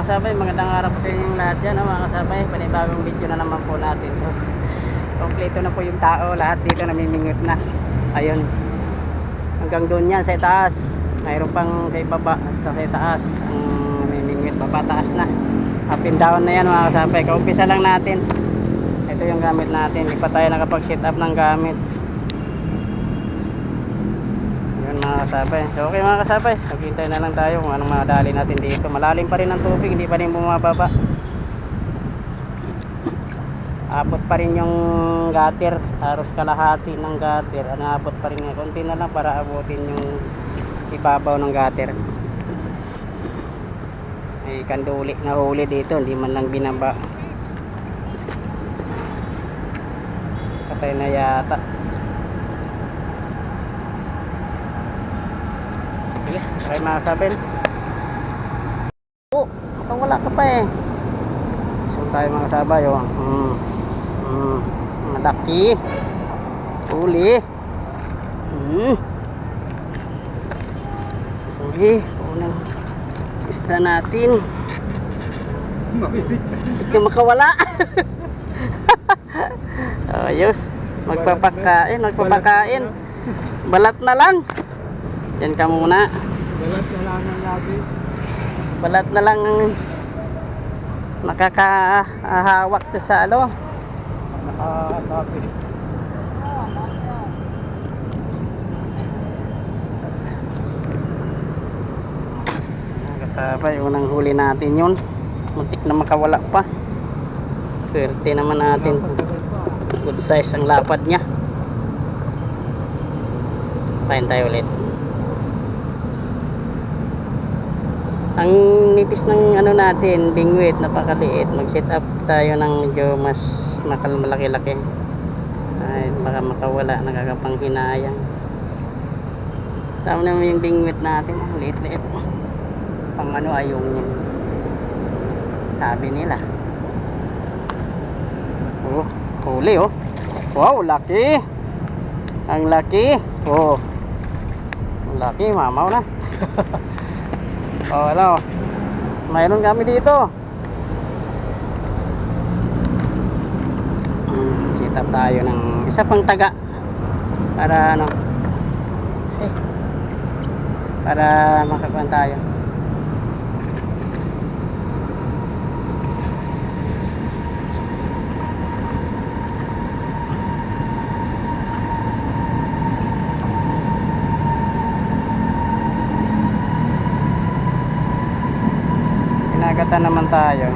kasabay, magandang araw po sa inyong lahat dyan no, mga kasabay. Panibagong video na naman po natin. So, kompleto na po yung tao, lahat dito namimingot na. Ayun. Hanggang doon yan sa itaas. Mayroon pang sa ibaba at sa itaas. Ang namimingwit, baba taas na. Up and down na yan mga kasabay. Kaumpisa lang natin. Ito yung gamit natin. Hindi pa tayo nakapag-set up ng gamit. Yun mga kasabay. So okay mga kasabay. Maghintay na lang tayo kung anong madali natin dito. Malalim pa rin ang tubig. Hindi pa rin bumababa. Abot pa rin yung gutter. Haros kalahati ng gutter. Ano, abot pa rin. Kunti na lang para abutin yung ibabaw ng gutter. May kanduli na huli dito. Hindi man lang binaba. Patay na yata. Sige, try mga sabel. Oh, mukhang wala ka pa eh. So tayo mga sabay oh. Hmm. Hmm. Malaki. Uli. Hmm. Sige, unang isda natin. Hindi makawala. Ayos. Magpapakain, magpapakain. Balat na lang. Yan ka muna. Balat na lang ang lagi. Balat na lang ang nakakahawak to sa ano. Nakasabi. Kasabay, unang huli natin yun. Muntik na makawala pa. Swerte naman natin. Good size ang lapad niya. Kain tayo ulit. Ang nipis ng ano natin, bingwit, napakaliit. Mag-set up tayo ng medyo mas makal malaki-laki. Ay, baka makawala, nakakapanghinayang. Tama naman yung bingwit natin, liit-liit. Pang ano ay yung sabi nila. Oh, huli oh. Wow, laki. Ang laki. Oh. Laki, mamaw na. oh, ano. Mayroon kami dito. Sit up tayo ng isa pang taga para ano eh, para makakuan tayo. Kinagatan naman tayo.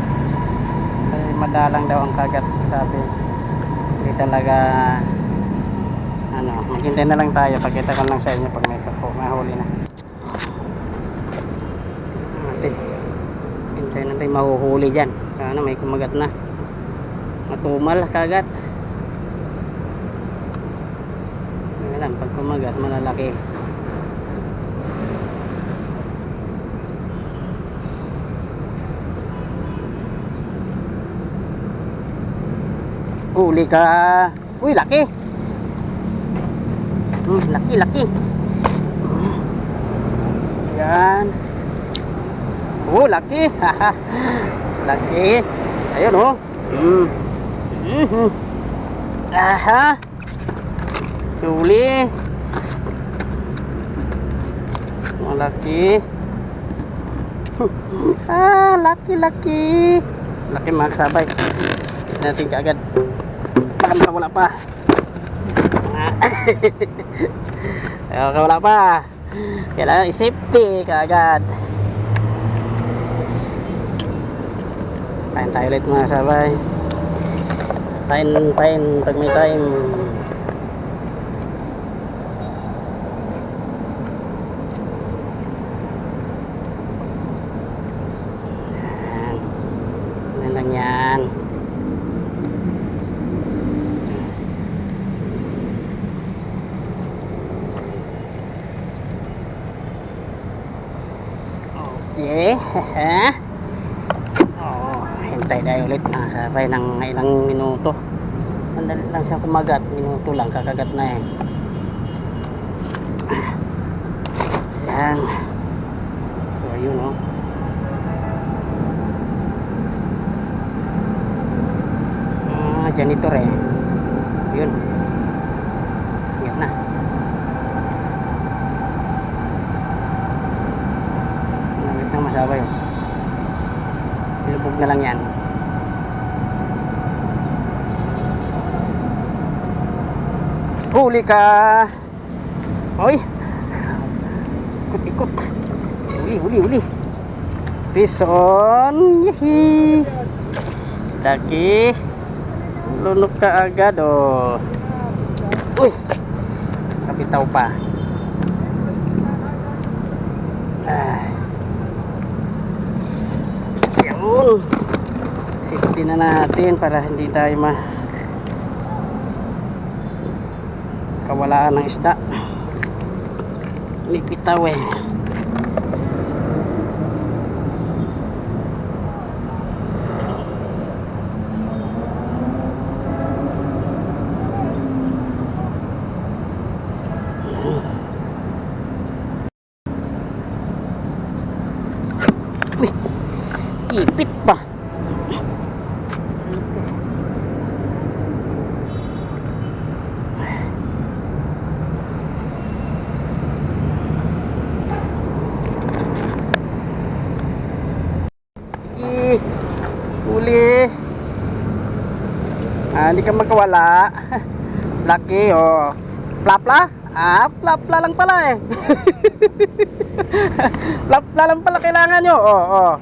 Kasi madalang daw ang kagat sabi. Hindi talaga ano, maghintay na lang tayo. Pakita ko lang sa inyo pag may kapo, mahuli na. Natin. Hintay natin mahuhuli dyan. Sana may kumagat na. Matumal kagat. Lang, pag kumagat, malalaki. Huli ka. Uy, laki. Hmm, laki, laki. Hmm. Yan. Oh, laki. Laki. Ayun oh. Hmm. Mhm. Aha. Huli. Malaki. ah, laki, laki. Laki mga kasabay. Natin kaagad. Baka makawala pa. Baka wala pa. Kailangan i-safety kaagad. Kain tayo ulit mga sabay. Kain, kain pag may time. gabi. Oo, hintay tayo ulit ah, nakasabay ng ilang minuto. Mandali lang siya kumagat, minuto lang kakagat na yan. Ayan. So ayun o. Oh. Ah, uh, janitor eh. Huli ka! Hoy! Ikot-ikot. Huli, huli, huli. Pison! Yihi! Laki. Lunok ka agad oh. Uy! Kapitaw pa. Ah. Yun. Safety na natin para hindi tayo ma kawalaan ng isda. May bitaw eh. Uy, ipit pa. Sige, huli. Ah, hindi ka magkawala. Lucky, oh. Plapla? Ah, plapla lang pala eh. plapla lang pala kailangan nyo. Oh, oh.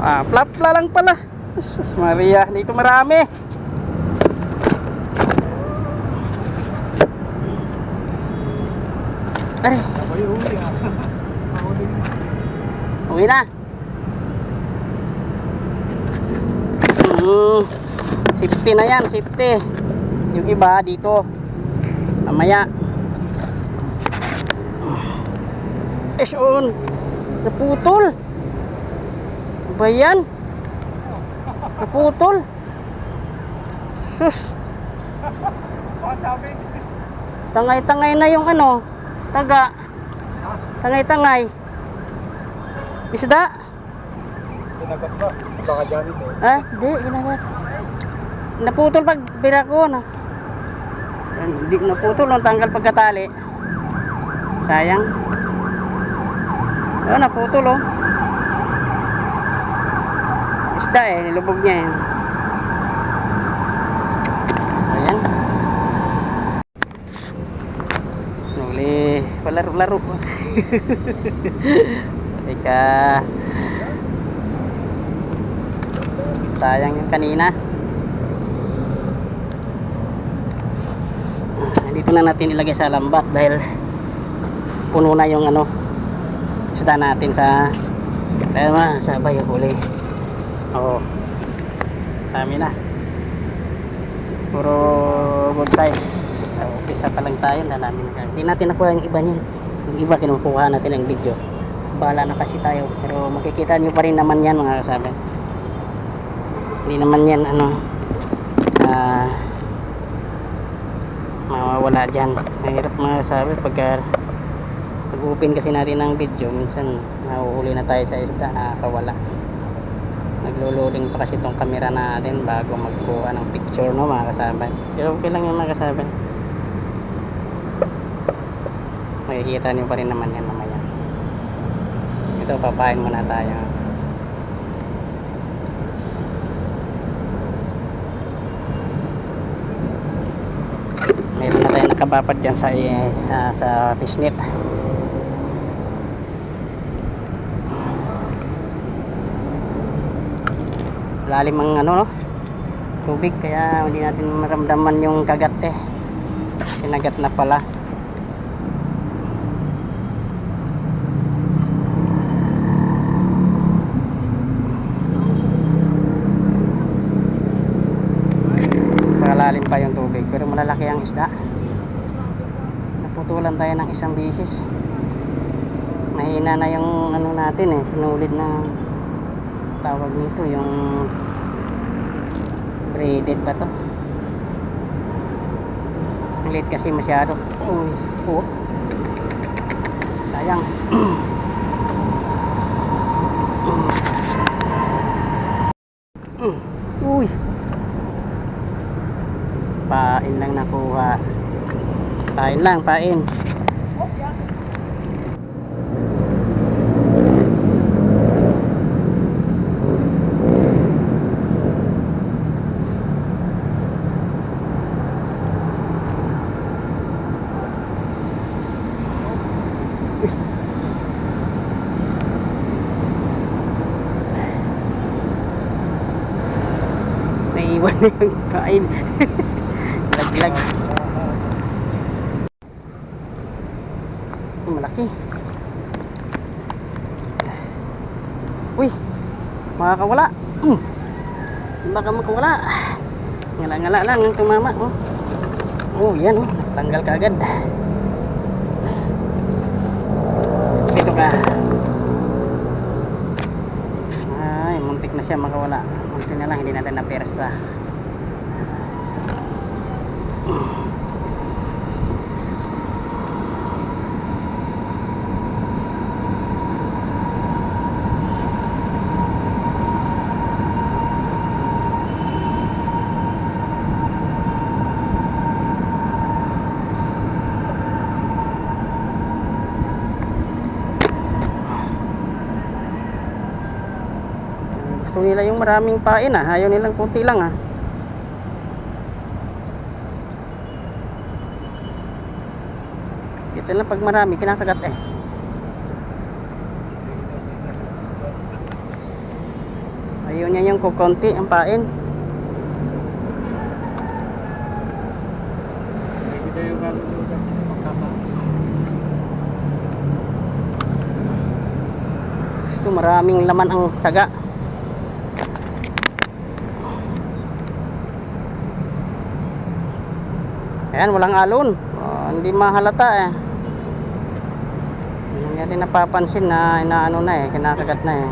Ah, plapla lang pala. Jesus Maria, dito marami. Ay, ah. Uwi na. Mm, safety na yan, safety. Yung iba dito. Mamaya. Fish on. Naputol. Ano ba yan? Naputol. Sus. Tangay-tangay na yung ano. Taga. Tangay-tangay. Isda. Tinagat ba? Baka dyan ito. Ah, di, ginagat. Naputol pag bira ko na. Hindi naputol nung tanggal pagkatali. Sayang. Oh, naputol oh. Isda eh, nilubog niya eh. Ayan. Nuli, palaro-laro. Teka. Sayang yung kanina. Dito na natin ilagay sa lambat dahil puno na yung ano isda natin sa dahil ma sabay yung huli. Oo. Dami na. Puro good size. So, umpisa pa lang tayo na namin. Hindi natin nakuha yung iba niyan. Yung iba kinukuha natin ang video. Bahala na kasi tayo. Pero makikita nyo pa rin naman yan mga kasabi hindi naman yan ano ah mawawala dyan. Mahirap mga sabi pagka pag open kasi natin ng video minsan nahuhuli na tayo sa isda nakakawala. Naglo-loading pa kasi itong camera natin bago magkuha ng picture no mga kasabay pero okay lang yung mga kasabay makikita nyo pa rin naman yan mamaya. Ito papain muna tayo meron na tayo nakababad dyan sa, ah, sa fishnet lalim ang ano no? Tubig kaya hindi natin maramdaman yung kagat eh. Sinagat na pala. Malalim pa yung tubig pero malalaki ang isda. Naputulan tayo ng isang bisis. Mahina na yung ano natin eh, sinulid na tawag nito yung braided ba to? Liit kasi masyado. Uy, oh. Sayang. Mm. Uy, Pain lang, pain. Naiwan na yung pain. Laglag. Oh, malaki. Uy, makakawala. Mm. Baka makawala. Ngala-ngala lang ang tumama. Oh, oh yan. Oh. Tanggal ka agad. Dito ka. Ay, muntik na siya makawala. Muntik na lang, hindi natin na persa. Gusto nila yung maraming pain ah. Ayaw nilang kunti lang ah. Dito lang pag marami, kinakagat eh. Ayaw niya yung kukunti ang pain. Maraming laman ang taga. Ayan, walang alon. Oh, hindi mahalata eh. Hindi natin napapansin na inaano na eh, kinakagat na eh.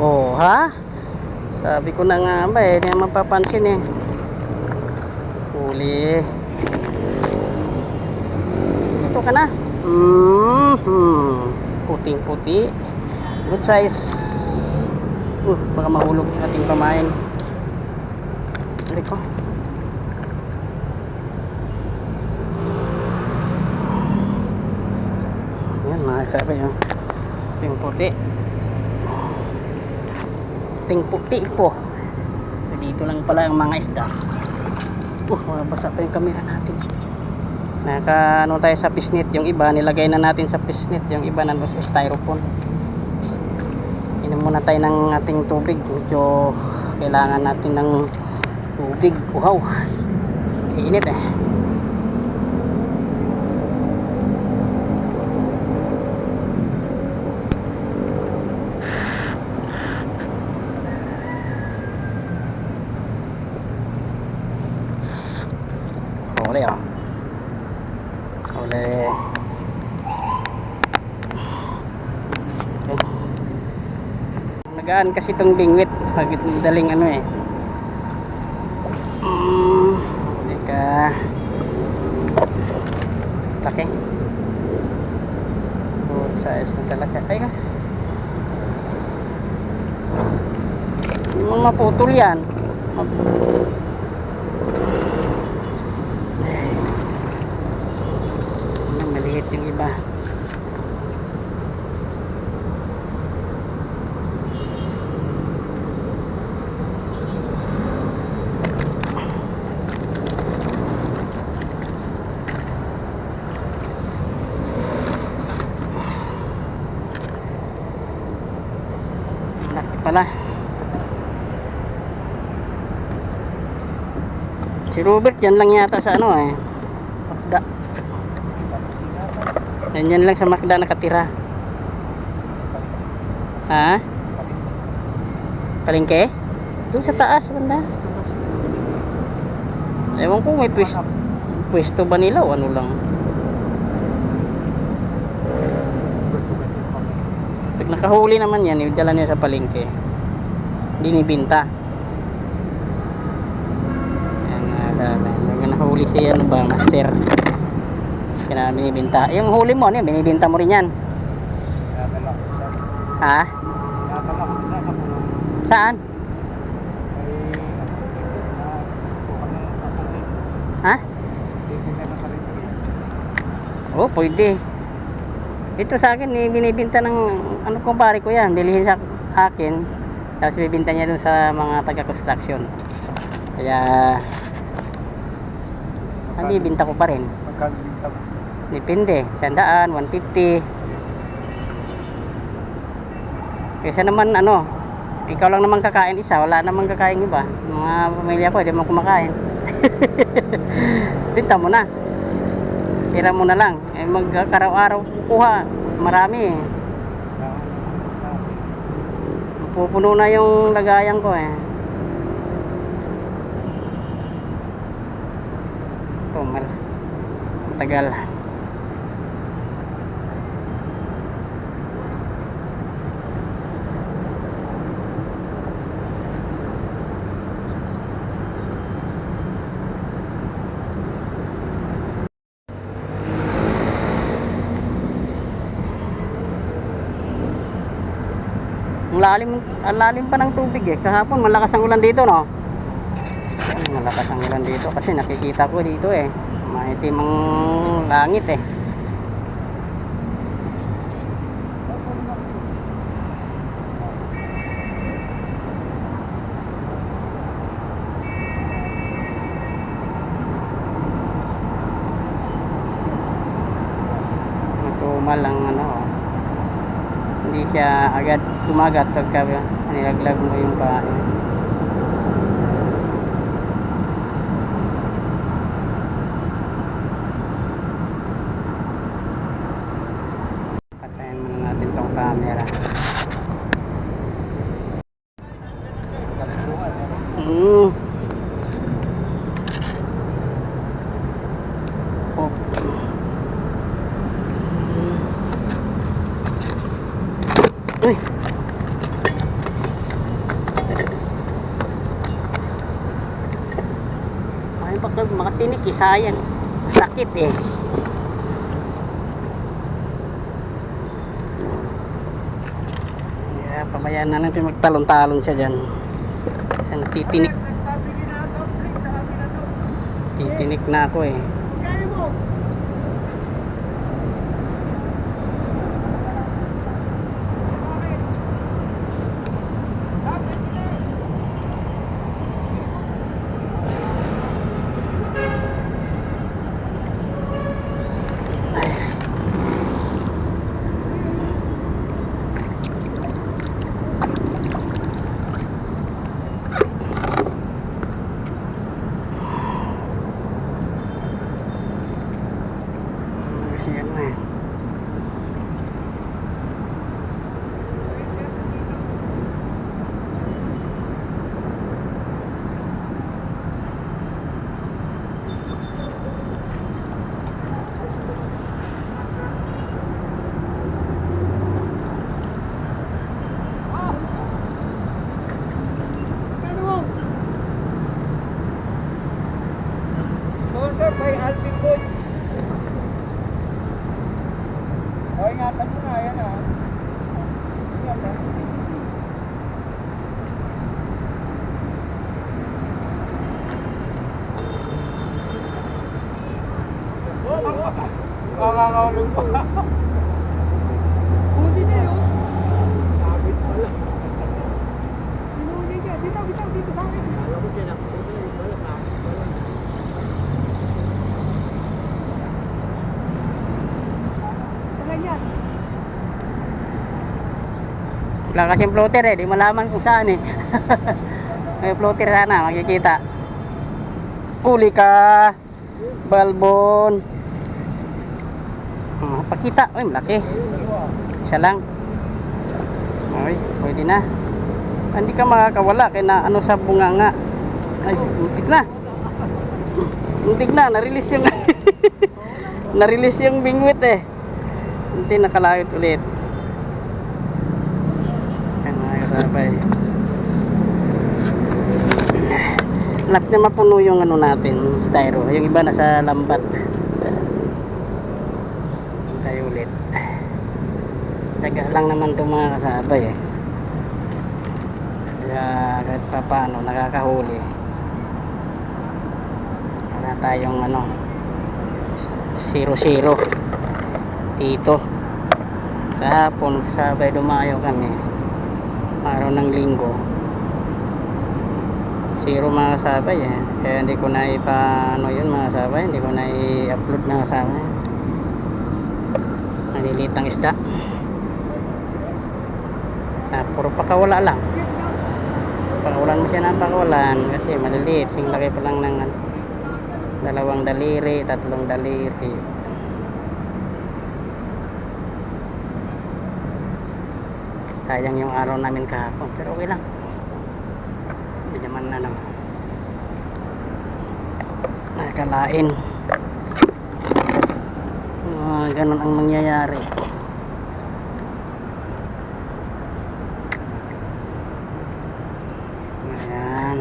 Oh, ha? Sabi ko na nga ba eh, hindi mapapansin eh. Huli. Ito ka na. Mm-hmm. Puting-puti. Good size. Uh, baka mahulog yung ating pamain. Balik ko. Yan, mga sabi yun. Puting puti. Puting puti po. Dito lang pala ang mga isda. Uh, mabasa pa yung camera natin. Naka ano tayo sa pisnit, yung iba nilagay na natin sa pisnit, yung iba nandun sa styrofoam. Muna tayo ng ating tubig. Medyo kailangan natin ng tubig. Wow. Init eh. Huli ah. Huli. Okay. Nagaan kasi itong bingwit pag daling ano eh. Mm, huli ka. Laki. Good size na talaga. Ay ka. Yung Maputol yan. Map- Ano, maliit yung iba. Laki pala. Si Robert yan lang yata sa ano eh. Makda. Yan yan lang sa Makda nakatira. Ha? Palengke? Doon sa taas banda. Ewan ko may pwes pwesto ba nila ano lang. Pag nakahuli naman yan, idala niya sa palengke. Hindi nahuli siya ano ba, master. Kaya binibinta. Yung huli mo, ano, yan, binibinta mo rin yan. Ha? Saan? Ha? Oh, pwede. Ito sa akin, eh, binibinta ng ano kumpare ko yan. Bilihin sa akin. Tapos bibinta niya dun sa mga taga-construction. Kaya, hindi binta ko pa rin. Magkano dito? Depende. Sandaan, 150. Kaysa naman ano, ikaw lang naman kakain isa, wala namang kakain iba. Mga pamilya ko, hindi mo kumakain. Binta mo na. Tira mo na lang. Eh, magkaraw-araw kukuha. Marami eh. Pupuno na yung lagayan ko eh. Oh, mal. Matagal. Ang lalim, ang lalim pa ng tubig eh. Kahapon malakas ang ulan dito, no? Malakas ang ulan dito kasi nakikita ko dito eh. Maitim ang langit eh. Matumal ang ano oh. Hindi siya agad kumagat pagka nilaglag mo yung paa. Patayin muna natin tong camera. Mm. Oh. Uy. Ay, baka makatinik eh, sayang. Sakit eh. Yeah, pabayaan na natin magtalon-talon siya dyan. Yan, titinik. Titinik na ako eh. Kasi yan na eh. Sponsor by Alvin Boy. O, ingatan mo nga, yan ah. Ingatan. Kakakawin pa. Huli na yun. Sabit pala. Hinuli niya. Dito, dito, dito sa akin. Alam ko siya nakapuli. Wala, sabit pala. Sa ganyan. Wala kasing floater eh, di malaman kung saan eh. May floater sana, makikita. Huli ka, balbon. Pakita, uy, malaki. Isa lang. Ay, pwede na. Hindi ka makakawala kaya na ano sa bunganga. Ay, muntik na. Muntik na, na-release yung na-release yung bingwit eh. Hindi nakalawit ulit. Yan mga kasabay. Lap na mapuno yung ano natin, styro. Yung iba nasa lambat. Tayo ulit. Taga lang naman itong mga kasabay eh. Kaya kahit pa paano nakakahuli. Wala tayong ano 0-0 dito. Kahapon sabay dumayo kami. Araw ng linggo. Zero mga sabay eh. Kaya hindi ko na ipa ano yun mga sabay. Hindi ko na i-upload mga sabay. Malilitang isda. Ah, puro pakawala lang. Pakawalan mo siya ng pakawalan kasi maliliit. Sing laki pa lang ng ano, dalawang daliri, tatlong daliri. Sayang yung araw namin kahapon. Pero okay lang. Hindi naman ano. Nakakalain. Ah, ganun ang mangyayari. Ayan.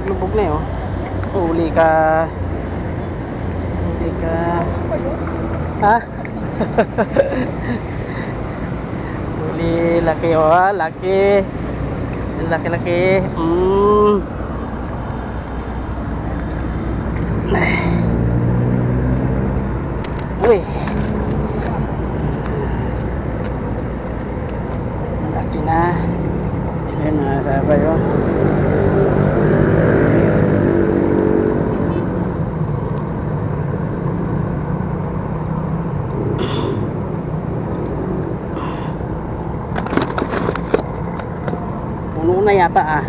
Naglubog na yun. Uli ka. Uli ka. Ha? Uli laki oh, ha? laki. Laki laki. Mm. Uy. Laki na. Ayan mga sabay oh. Puno na yata ah.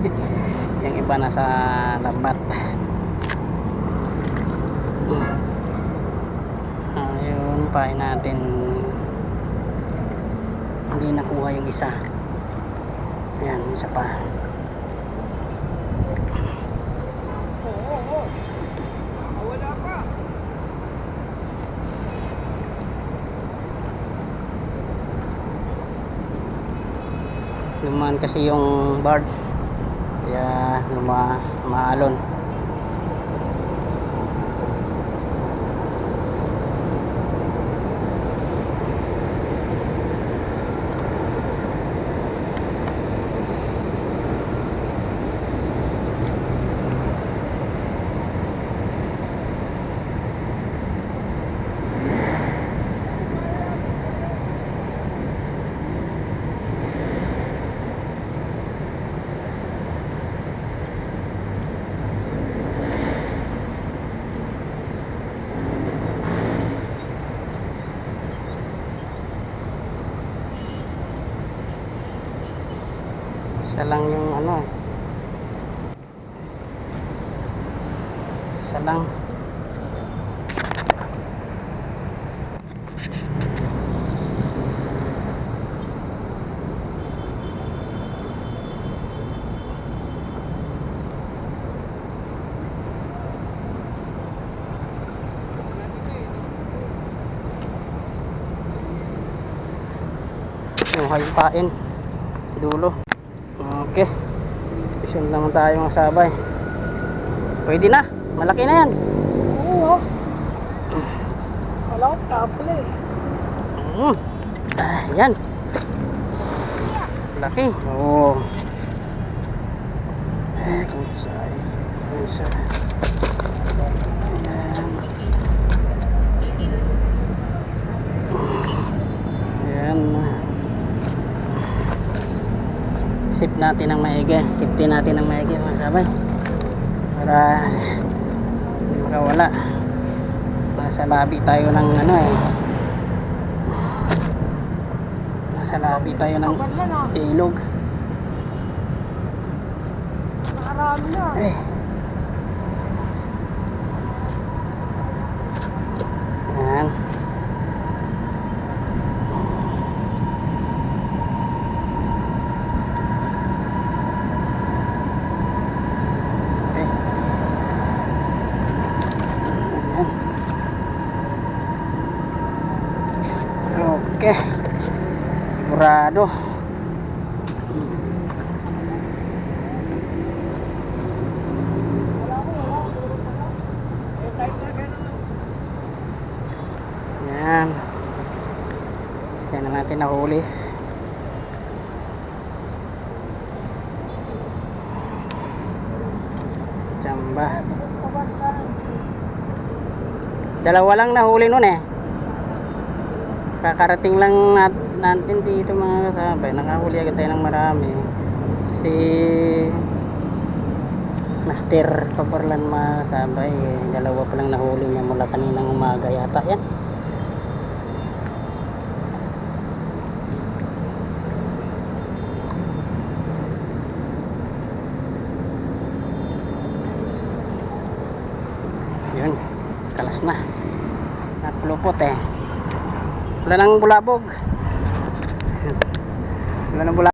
yung iba nasa lambat. Ayun, pain natin. Hindi nakuha yung isa. Ayan, isa pa. Oo, oo. Ah, Wala pa. Lumaan kasi yung birds. Kaya luma, maalon. Isa lang yung ano. Isa lang. Yung hayupain. Dulo. Isun naman tayo mga sabay. Pwede na. Malaki na yan. Oo, ah. Wala ka pala eh. Mm. Ah, yan. Laki. Oo. Eh, kung saan. Kung saan. Ayan. Ayan. Sip natin ng maigi. Safety natin ng maigi mga sabay. Para hindi makawala. Nasa labi tayo ng ano eh. Nasa labi tayo ng ilog. Nakarami na. Eh. Ayan. Okay. Okay. Sigurado. Eh, type na ganun. Yan. Diyan na nahuli. Chamba. Dalawa lang nahuli nun eh. Kakarating lang nat natin dito mga kasabay. Nakahuli agad tayo ng marami. Si Master Paparlan masabay. Eh. Dalawa pa lang nahuli niya mula kaninang umaga yata yan. Yun, kalas na. Napulupot eh. Wala nang bulabog. Wala nang bulabog.